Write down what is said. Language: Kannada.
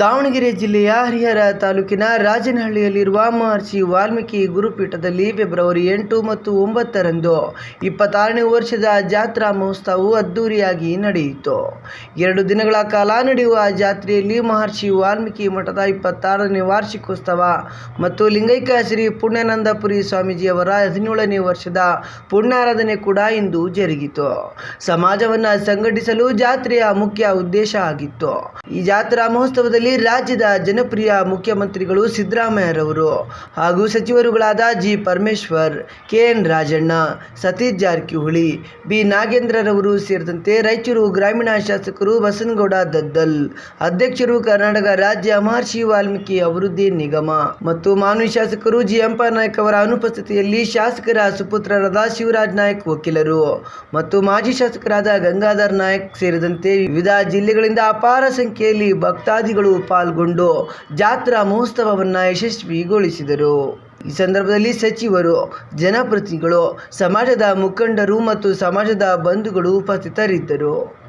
ದಾವಣಗೆರೆ ಜಿಲ್ಲೆಯ ಹರಿಹರ ತಾಲೂಕಿನ ರಾಜನಹಳ್ಳಿಯಲ್ಲಿರುವ ಮಹರ್ಷಿ ವಾಲ್ಮೀಕಿ ಗುರುಪೀಠದಲ್ಲಿ ಫೆಬ್ರವರಿ ಎಂಟು ಮತ್ತು ಒಂಬತ್ತರಂದು ಇಪ್ಪತ್ತಾರನೇ ವರ್ಷದ ಜಾತ್ರಾ ಮಹೋತ್ಸವವು ಅದ್ದೂರಿಯಾಗಿ ನಡೆಯಿತು. ಎರಡು ದಿನಗಳ ಕಾಲ ನಡೆಯುವ ಜಾತ್ರೆಯಲ್ಲಿ ಮಹರ್ಷಿ ವಾಲ್ಮೀಕಿ ಮಠದ ಇಪ್ಪತ್ತಾರನೇ ವಾರ್ಷಿಕೋತ್ಸವ ಮತ್ತು ಲಿಂಗೈಕ್ಯ ಶ್ರೀ ಪುಣ್ಯಾನಂದಪುರಿ ಸ್ವಾಮೀಜಿಯವರ ಹದಿನೇಳನೇ ವರ್ಷದ ಪುಣ್ಯಾರಾಧನೆ ಕೂಡ ಇಂದು ಜರುಗಿತು. ಸಮಾಜವನ್ನು ಸಂಘಟಿಸಲು ಜಾತ್ರೆಯ ಮುಖ್ಯ ಉದ್ದೇಶ ಆಗಿತ್ತು. ಈ ಜಾತ್ರಾ ಮಹೋತ್ಸವದಲ್ಲಿ ರಾಜ್ಯದ ಜನಪ್ರಿಯ ಮುಖ್ಯಮಂತ್ರಿಗಳು ಸಿದ್ದರಾಮಯ್ಯರವರು ಹಾಗೂ ಸಚಿವರುಗಳಾದ G Parameshwar K N Rajanna, Satish Jarkiholi, B ನಾಗೇಂದ್ರರವರು ಸೇರಿದಂತೆ ರಾಯಚೂರು ಗ್ರಾಮೀಣ ಶಾಸಕರು, ಬಸನಗೌಡ ದದ್ದಲ್, ಅಧ್ಯಕ್ಷರು, ಕರ್ನಾಟಕ ರಾಜ್ಯ ಮಹರ್ಷಿ ವಾಲ್ಮೀಕಿ ಅಭಿವೃದ್ಧಿ ನಿಗಮ ಮತ್ತು ಮಾನ್ವಿ ಶಾಸಕರು ಜಿ ಎಂಪ ಅವರ ಅನುಪಸ್ಥಿತಿಯಲ್ಲಿ ಶಾಸಕರ ಸುಪುತ್ರರಾದ ಶಿವರಾಜ್ ನಾಯ್ಕ್ ವಕೀಲರು ಮತ್ತು ಮಾಜಿ ಶಾಸಕರಾದ ಗಂಗಾಧರ್ ನಾಯ್ಕ್ ಸೇರಿದಂತೆ ವಿವಿಧ ಜಿಲ್ಲೆಗಳಿಂದ ಅಪಾರ ಸಂಖ್ಯೆಯಲ್ಲಿ ಭಕ್ತಾದಿಗಳು ಪಾಲ್ಗೊಂಡು ಜಾತ್ರಾ ಮಹೋತ್ಸವವನ್ನು ಯಶಸ್ವಿಗೊಳಿಸಿದರು. ಈ ಸಂದರ್ಭದಲ್ಲಿ ಸಚಿವರು ಜನಪ್ರತಿನಿಧಿಗಳು ಸಮಾಜದ ಮುಖಂಡರು ಮತ್ತು ಸಮಾಜದ ಬಂಧುಗಳು ಉಪಸ್ಥಿತರಿದ್ದರು.